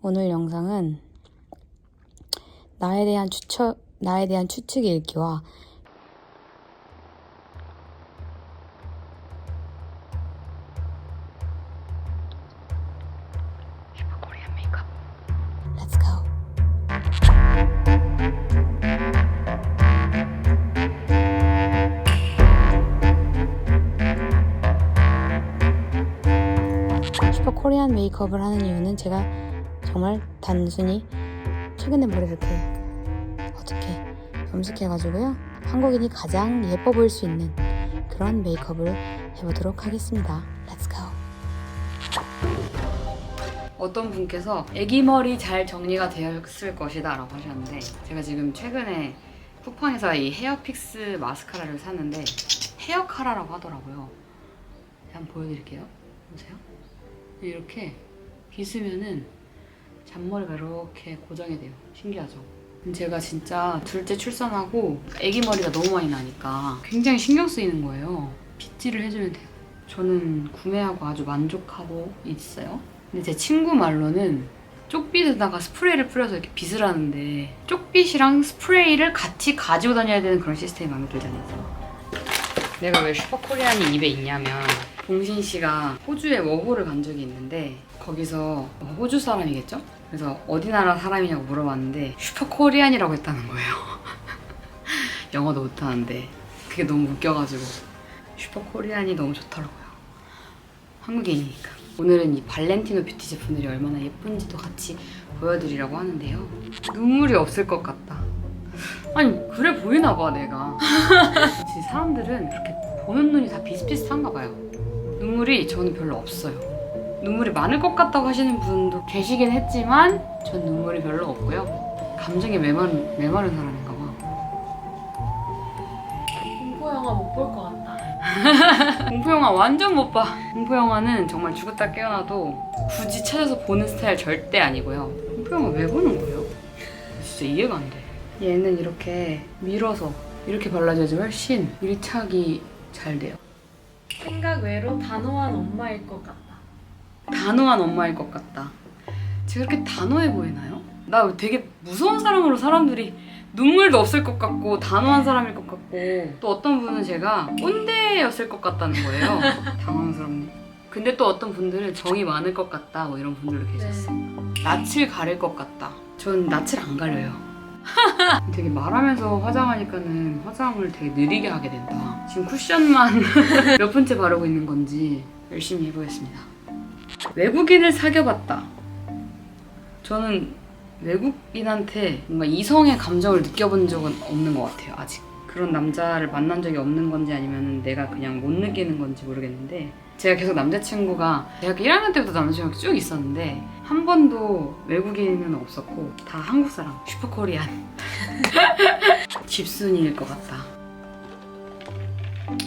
오늘 영상은 나에 대한 추측, 나에 대한 추측 읽기와 슈퍼코리안 메이크업을 하는 이유는 제가 정말 단순히 최근에 머리를 이렇게 어떻게 염색해가지고요 한국인이 가장 예뻐 보일 수 있는 그런 메이크업을 해보도록 하겠습니다. Let's go. 어떤 분께서 애기 머리 잘 정리가 되었을 것이다 라고 하셨는데 제가 지금 최근에 쿠팡에서 이 헤어픽스 마스카라를 샀는데 헤어카라라고 하더라고요. 한번 보여드릴게요. 보세요. 이렇게 빗으면은 잔머리가 이렇게 고정이 돼요. 신기하죠? 제가 진짜 둘째 출산하고 아기 머리가 너무 많이 나니까 굉장히 신경 쓰이는 거예요. 빗질을 해주면 돼요. 저는 구매하고 아주 만족하고 있어요. 근데 제 친구 말로는 쪽빗에다가 스프레이를 뿌려서 이렇게 빗을 하는데 쪽빗이랑 스프레이를 같이 가지고 다녀야 되는 그런 시스템이 마음에 들지 않아요. 내가 왜 슈퍼코리안이 입에 있냐면 봉신 씨가 호주에 워홀을 간 적이 있는데 거기서 호주 사람이겠죠? 그래서 어디 나라 사람이냐고 물어봤는데 슈퍼코리안이라고 했다는 거예요. 영어도 못하는데 그게 너무 웃겨가지고 슈퍼코리안이 너무 좋더라고요. 한국인이니까. 오늘은 이 발렌티노 뷰티 제품들이 얼마나 예쁜지도 같이 보여드리려고 하는데요. 눈물이 없을 것 같다. 아니 그래 보이나 봐 내가. 사람들은 그렇게 보는 눈이 다 비슷비슷한가 봐요. 눈물이 저는 별로 없어요. 눈물이 많을 것 같다고 하시는 분도 계시긴 했지만 전 눈물이 별로 없고요. 감정에 메마른, 메마른 사람인가 봐. 공포 영화 못 볼 것 같다. 공포 영화 완전 못 봐. 공포 영화는 정말 죽었다 깨어나도 굳이 찾아서 보는 스타일 절대 아니고요. 공포 영화 왜 보는 거예요? 진짜 이해가 안 돼. 얘는 이렇게 밀어서 이렇게 발라줘야지 훨씬 밀착이 잘 돼요. 생각 외로 단호한 엄마일 것 같다. 단호한 엄마일 것 같다. 제가 그렇게 단호해 보이나요? 나 되게 무서운 사람으로 사람들이 눈물도 없을 것 같고 단호한 사람일 것 같고 또 어떤 분은 제가 꼰대였을 것 같다는 거예요. 당황스럽네. 근데 또 어떤 분들은 정이 많을 것 같다 뭐 이런 분들도 계셨어요. 낯을 가릴 것 같다. 전 낯을 안 가려요. 되게 말하면서 화장하니까는 화장을 되게 느리게 하게 된다. 지금 쿠션만 몇 분째 바르고 있는 건지 열심히 해보겠습니다. 외국인을 사귀어봤다. 저는 외국인한테 뭔가 이성의 감정을 느껴본 적은 없는 것 같아요, 아직. 그런 남자를 만난 적이 없는 건지 아니면 내가 그냥 못 느끼는 건지 모르겠는데 제가 계속 남자친구가 대학교 1학년 때부터 남자친구가 쭉 있었는데 한 번도 외국인은 없었고 다 한국 사람, 슈퍼코리안. 집순이일 것 같다.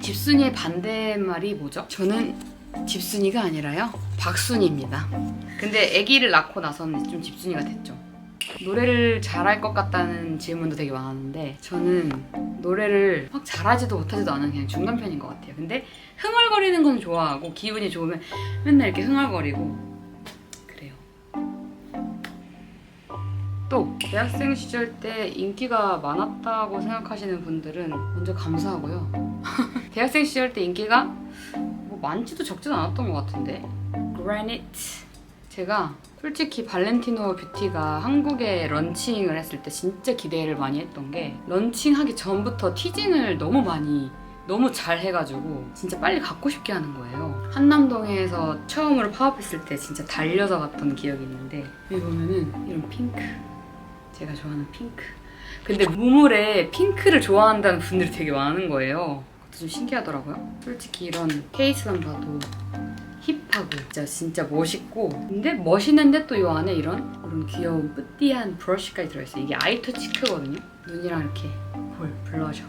집순이의 반대말이 뭐죠? 저는 집순이가 아니라요 박순이입니다. 근데 아기를 낳고 나서는 좀 집순이가 됐죠. 노래를 잘할 것 같다는 질문도 되게 많았는데 저는 노래를 막 잘하지도 못하지도 않은 그냥 중간 편인 것 같아요. 근데 흥얼거리는 건 좋아하고 기분이 좋으면 맨날 이렇게 흥얼거리고 그래요. 또 대학생 시절 때 인기가 많았다고 생각하시는 분들은 먼저 감사하고요. 대학생 시절 때 인기가 뭐 많지도 적지도 않았던 것 같은데 그라니트 제가 솔직히 발렌티노 뷰티가 한국에 런칭을 했을 때 진짜 기대를 많이 했던 게 런칭하기 전부터 티징을 너무 많이 너무 잘 해가지고 진짜 빨리 갖고 싶게 하는 거예요. 한남동에서 처음으로 파업했을 때 진짜 달려서 갔던 기억이 있는데 여기 보면은 이런 핑크 제가 좋아하는 핑크 근데 무물에 핑크를 좋아한다는 분들이 되게 많은 거예요. 좀 신기하더라고요. 솔직히 이런 케이스만 봐도 힙하고 진짜 진짜 멋있고 근데 멋있는데 또 이 안에 이런 이런 귀여운 뿌띠한 브러쉬까지 들어있어요. 이게 아이토 치크거든요. 눈이랑 이렇게 볼 블러셔.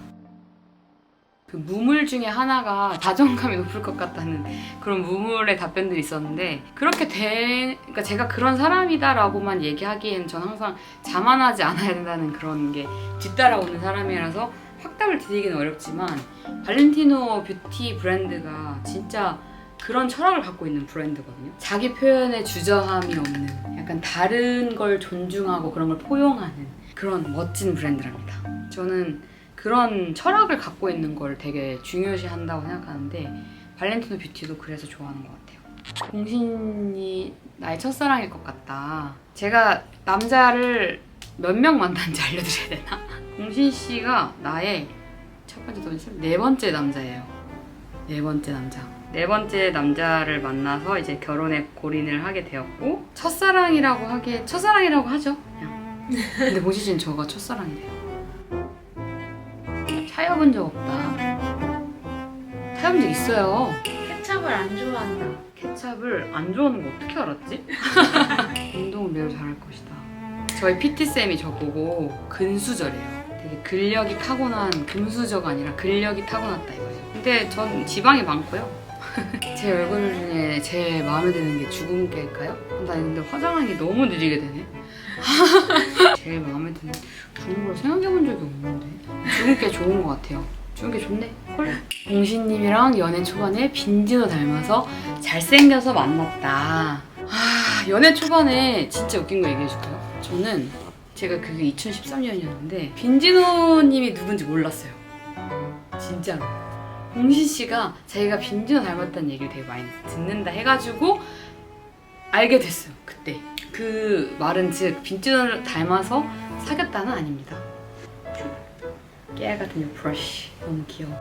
그 무물 중에 하나가 자존감이 높을 것 같다는 그런 무물의 답변들이 있었는데 그렇게 된 그러니까 제가 그런 사람이다라고만 얘기하기엔 전 항상 자만하지 않아야 된다는 그런 게 뒤따라오는 사람이라서 확답을 드리기는 어렵지만 발렌티노 뷰티 브랜드가 진짜 그런 철학을 갖고 있는 브랜드거든요. 자기 표현에 주저함이 없는 약간 다른 걸 존중하고 그런 걸 포용하는 그런 멋진 브랜드랍니다. 저는 그런 철학을 갖고 있는 걸 되게 중요시 한다고 생각하는데 발렌티노 뷰티도 그래서 좋아하는 것 같아요. 공신이 나의 첫사랑일 것 같다. 제가 남자를 몇 명 만났는지 알려드려야 되나? 공신 씨가 나의 첫 번째, 두 번째, 네 번째 남자예요. 네 번째 남자. 네 번째 남자를 만나서 이제 결혼에 골인을 하게 되었고 첫사랑이라고 하기에 첫사랑이라고 하죠. 그냥. 근데 공신 씨는 저가 첫사랑이래요. 차여본 적 없다. 차여본 적 있어요. 케찹을 안 좋아한다. 케찹을 안 좋아하는 거 어떻게 알았지? 운동을 매우 잘할 것이다. 저희 PT 쌤이 저보고 근수저래요. 되게 근력이 타고난 금수저가 아니라 근력이 타고났다 이거예요. 근데 전 지방이 많고요. 제 얼굴 중에 제일 마음에 드는 게 주근깨일까요? 나 근데 화장하기 너무 느리게 되네. 제일 마음에 드는 그런 걸 생각해 본 적이 없는데 주근깨 좋은 것 같아요. 주근깨 좋네. 헐. 공신님이랑 연애 초반에 빈지노 닮아서 잘생겨서 만났다. 아, 연애 초반에 진짜 웃긴 거 얘기해줄까요? 저는 제가 그게 2013년이었는데 빈지노님이 누군지 몰랐어요. 진짜로. 공신 씨가 자기가 빈지노 닮았다는 얘기를 되게 많이 듣는다 해가지고 알게 됐어요. 그때. 그 말은 즉 빈지노를 닮아서 사귀었다는 아닙니다. 깨알 같은 이 브러쉬 너무 귀여워.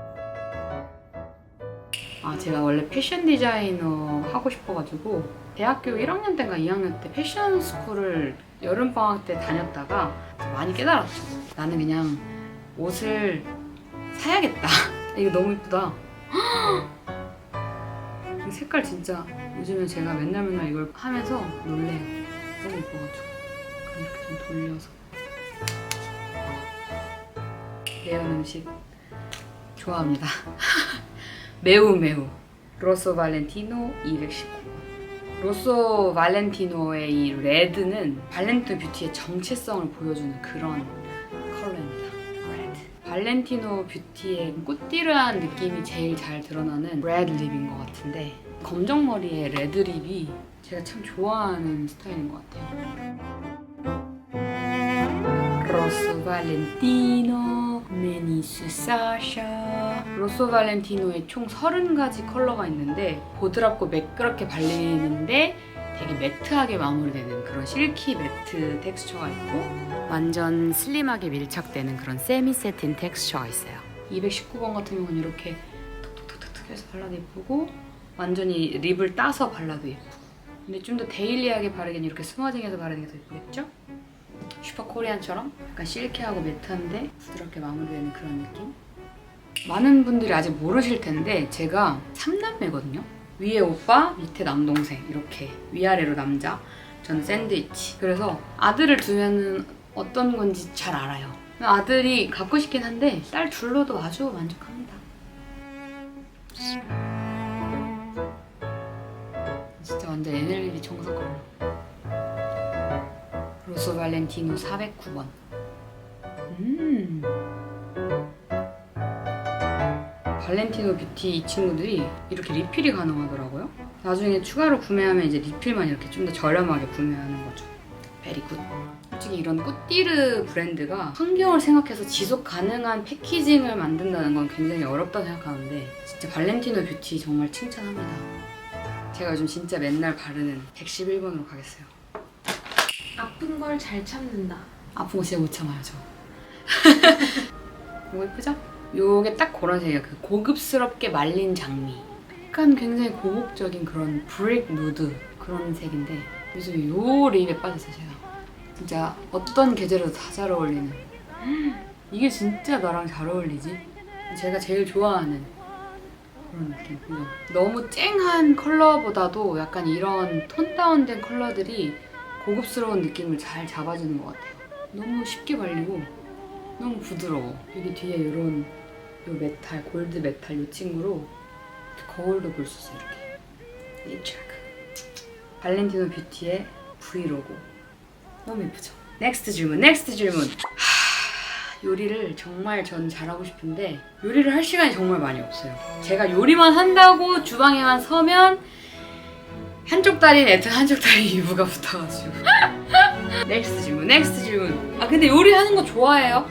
아 제가 원래 패션 디자이너 하고 싶어가지고 대학교 1학년 때인가 2학년 때 패션 스쿨을 여름 방학 때 다녔다가 많이 깨달았죠. 나는 그냥 옷을 사야겠다. 이거 너무 이쁘다. 이 색깔 진짜 요즘에 제가 맨날 맨날 이걸 하면서 놀래요. 너무 이뻐가지고 이렇게 좀 돌려서 매운 음식 좋아합니다. 매우 매우 로소 발렌티노 219번 로소 발렌티노의 이 레드는 발렌티노 뷰티의 정체성을 보여주는 그런 컬러입니다. 레드. 발렌티노 뷰티의 꽃띠르한 느낌이 제일 잘 드러나는 레드 립인 것 같은데 검정 머리에 레드 립이 제가 참 좋아하는 스타일인 것 같아요. 로소 발렌티노 메니스 사샤. 로소 발렌티노에 총 30가지 컬러가 있는데 보드랍고 매끄럽게 발리는데 되게 매트하게 마무리되는 그런 실키 매트 텍스처가 있고 완전 슬림하게 밀착되는 그런 세미 세틴 텍스처가 있어요. 219번 같은 경우는 이렇게 톡톡톡톡 해서 발라도 예쁘고 완전히 립을 따서 발라도 예쁘고. 근데 좀 더 데일리하게 바르기엔 이렇게 스머징해서 바르는 게 더 예쁘겠죠? 슈퍼 코리안처럼 약간 실키하고 매트한데 부드럽게 마무리되는 그런 느낌? 많은 분들이 아직 모르실 텐데 제가 3남매거든요. 위에 오빠, 밑에 남동생 이렇게 위아래로 남자, 저는 샌드위치. 그래서 아들을 두면은 어떤 건지 잘 알아요. 아들이 갖고 싶긴 한데 딸 둘로도 아주 만족합니다. 진짜 완전 에너지 정석걸로. 로소 발렌티노 409번. 음. 발렌티노 뷰티 이 친구들이 이렇게 리필이 가능하더라고요. 나중에 추가로 구매하면 이제 리필만 이렇게 좀 더 저렴하게 구매하는 거죠. 베리 굿. 솔직히 이런 꽃띠르 브랜드가 환경을 생각해서 지속 가능한 패키징을 만든다는 건 굉장히 어렵다고 생각하는데 진짜 발렌티노 뷰티 정말 칭찬합니다. 제가 요즘 진짜 맨날 바르는 111번으로 가겠어요. 아픈 걸 잘 참는다. 아픈 거 진짜 못 참아요 저. 이거 예쁘죠? 요게 딱 그런 색이에요. 그 고급스럽게 말린 장미. 약간 굉장히 고혹적인 그런 브릭 누드 그런 색인데 요즘 요 립에 빠졌어요 제가. 진짜 어떤 계절에도 다 잘 어울리는. 이게 진짜 나랑 잘 어울리지? 제가 제일 좋아하는 그런 느낌. 너무 쨍한 컬러보다도 약간 이런 톤 다운된 컬러들이 고급스러운 느낌을 잘 잡아주는 것 같아요. 너무 쉽게 발리고 너무 부드러워. 여기 뒤에 이런 요 메탈, 골드 메탈 요 친구로 거울도 볼 수 있어요. 이렇게. 이 트랙. 발렌티노 뷰티의 브이로고. 너무 예쁘죠? 넥스트 질문, 넥스트 질문. 하, 요리를 정말 전 잘하고 싶은데 요리를 할 시간이 정말 많이 없어요. 제가 요리만 한다고 주방에만 서면 한쪽 다리 네트 한쪽 다리 이부가 붙어가지고 넥스트 질문, 넥스트 질문. 아 근데 요리하는 거 좋아해요?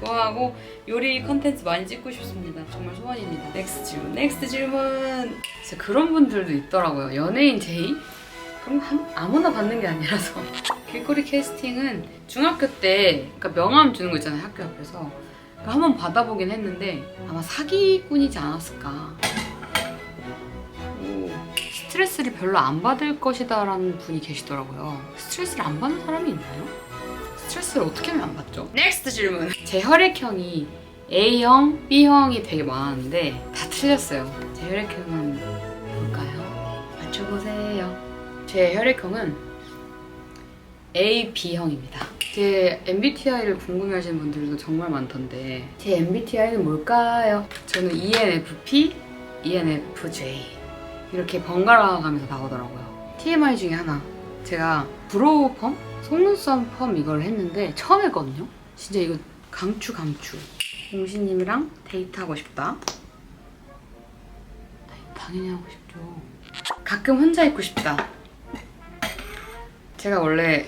좋아하고 요리 컨텐츠 많이 찍고 싶습니다. 정말 소원입니다. 넥스트 질문, 넥스트 질문. 진짜 그런 분들도 있더라고요. 연예인 제의? 그럼 한- 아무나 받는 게 아니라서. 길거리 캐스팅은 중학교 때 그러니까 명함 주는 거 있잖아요 학교 앞에서 그거 한번 받아보긴 했는데 아마 사기꾼이지 않았을까. 오, 스트레스를 별로 안 받을 것이다라는 분이 계시더라고요. 스트레스를 안 받는 사람이 있나요? 스트레스를 어떻게 하면 안 받죠? 넥스트 질문. 제 혈액형이 A형, B형이 되게 많았는데 다 틀렸어요. 제 혈액형은 뭘까요? 맞춰보세요. 제 혈액형은 AB형입니다. 제 MBTI를 궁금해하시는 분들도 정말 많던데 제 MBTI는 뭘까요? 저는 ENFP, ENFJ 이렇게 번갈아 가면서 나오더라고요. TMI 중에 하나 제가 브로우 펌? 속눈썹 펌 이걸 했는데 처음 했거든요. 진짜 이거 강추 강추. 공신님이랑 데이트하고 싶다. 네, 당연히 하고 싶죠. 가끔 혼자 있고 싶다. 제가 원래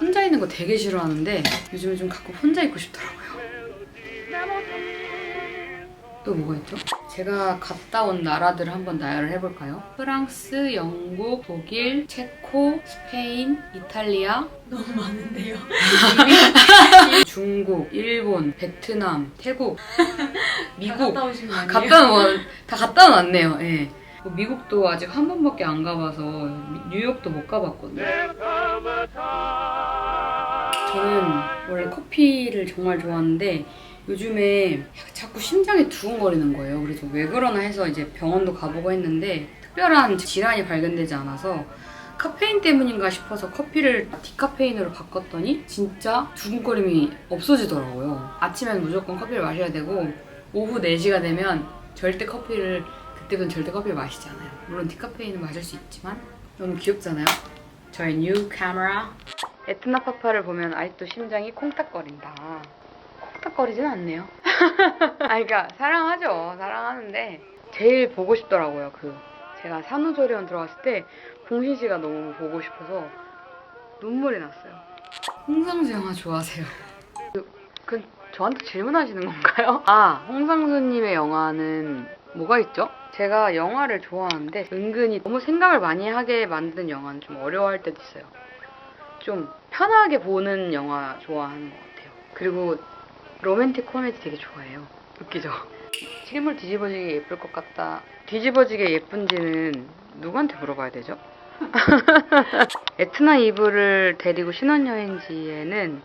혼자 있는 거 되게 싫어하는데 요즘에 좀 가끔 혼자 있고 싶더라고요. 또 뭐가 있죠? 제가 갔다 온 나라들을 한번 나열을 해볼까요? 프랑스, 영국, 독일, 체코, 스페인, 이탈리아, 너무 많은데요. 중국, 일본, 베트남, 태국, 다 미국 갔다 오신 거 아니에요? 갔다 놓다 갔다 놨네요. 예. 뭐 미국도 아직 한 번밖에 안 가봐서 미- 뉴욕도 못 가봤거든요. 저는 원래 커피를 정말 좋아하는데 요즘에 자꾸 심장이 두근거리는 거예요. 그래서 왜 그러나 해서 이제 병원도 가보고 했는데 특별한 질환이 발견되지 않아서 카페인 때문인가 싶어서 커피를 디카페인으로 바꿨더니 진짜 두근거림이 없어지더라고요. 아침엔 무조건 커피를 마셔야 되고 오후 4시가 되면 절대 커피를 그때부터는 절대 커피를 마시지 않아요. 물론 디카페인은 마실 수 있지만 너무 귀엽잖아요. 저의 뉴 카메라 에트나 파파를 보면 아직도 심장이 콩닥거린다. 콩닥거리진 않네요. 아, 그러니까 사랑하죠. 사랑하는데 제일 보고 싶더라고요. 그 제가 산후조리원 들어갔을 때 봉신 씨가 너무 보고 싶어서 눈물이 났어요. 홍상수 영화 좋아하세요? 그, 그 저한테 질문하시는 건가요? 아, 홍상수님의 영화는 뭐가 있죠? 제가 영화를 좋아하는데 은근히 너무 생각을 많이 하게 만드는 영화는 좀 어려워할 때도 있어요. 좀 편하게 보는 영화 좋아하는 것 같아요. 그리고 로맨틱 코미디 되게 좋아해요. 웃기죠? 실물 뒤집어지게 예쁠 것 같다. 뒤집어지게 예쁜지는 누구한테 물어봐야 되죠? 에트나 이브를 데리고 신혼여행지에는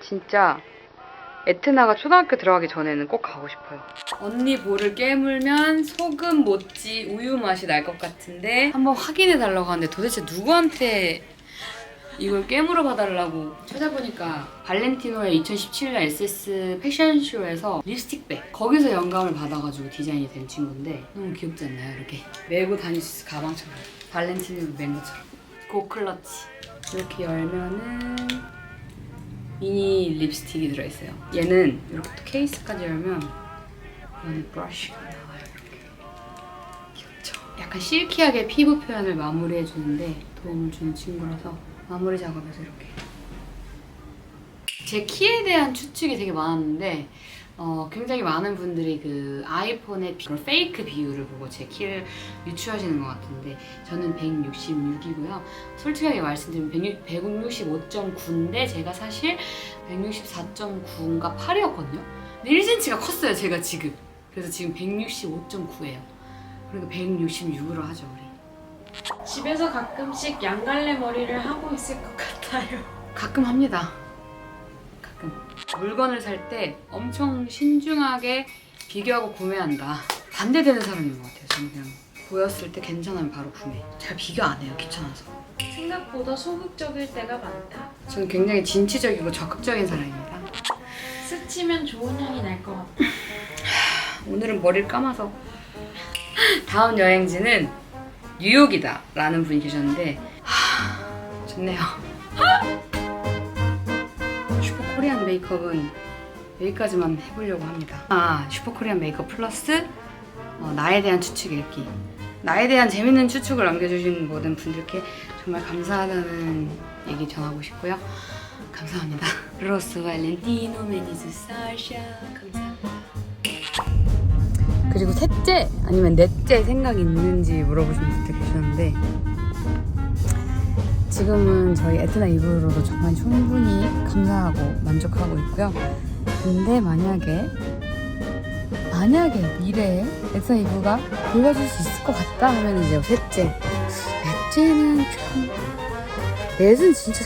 진짜 에트나가 초등학교 들어가기 전에는 꼭 가고 싶어요. 언니 볼을 깨물면 소금 모찌 우유 맛이 날 것 같은데 한번 확인해 달라고 하는데 도대체 누구한테 이걸 깨물어 봐달라고 찾아보니까 발렌티노의 2017년 SS 패션쇼에서 립스틱백 거기서 영감을 받아가지고 디자인이 된 친구인데 너무 귀엽지 않나요? 이렇게 메고 다닐 수 있어 가방처럼 발렌티노 맨 것처럼 고클러치 이렇게 열면은 미니 립스틱이 들어있어요 얘는 이렇게 또 케이스까지 열면 안에 브러쉬가 나와요 이렇게 귀엽죠? 약간 실키하게 피부 표현을 마무리해주는데 도움을 주는 친구라서 마무리 작업에서 이렇게 제 키에 대한 추측이 되게 많았는데 어, 굉장히 많은 분들이 그 아이폰의 비, 페이크 비율을 보고 제 키를 유추하시는 것 같은데 저는 166이고요. 솔직하게 말씀드리면 165.9인데 제가 사실 164.9인가 8이었거든요. 근데 1cm가 컸어요, 제가 지금. 그래서 지금 165.9예요. 그러니까 166으로 하죠, 우리. 집에서 가끔씩 양갈래 머리를 하고 있을 것 같아요. 가끔 합니다. 가끔. 물건을 살 때 엄청 신중하게 비교하고 구매한다. 반대되는 사람인 것 같아요. 저는 그냥 보였을 때 괜찮으면 바로 구매. 잘 비교 안 해요. 귀찮아서. 생각보다 소극적일 때가 많다. 저는 굉장히 진취적이고 적극적인 사람입니다. 스치면 좋은 향이 날 것 같다. 오늘은 머리를 감아서 다음 여행지는 뉴욕이다 라는 분이 계셨는데 하, 좋네요 메이크업은 여기까지만 해보려고 합니다 아 슈퍼코리안 메이크업 플러스 어, 나에 대한 추측 읽기 나에 대한 재밌는 추측을 남겨주신 모든 분들께 정말 감사하다는 얘기 전하고 싶고요. 감사합니다. 로스 발렌티노 메니즈 사샤 감사합니다. 그리고 셋째 아니면 넷째 생각 있는지 물어보신 분들 계셨는데 지금은 저희 에트나 이브로도 정말 충분히 감사하고 만족하고 있고요. 근데 만약에 만약에 미래에 에트나 이브가 돌봐줄 수 있을 것 같다 하면 이제 셋째 넷째는 좀 넷은 진짜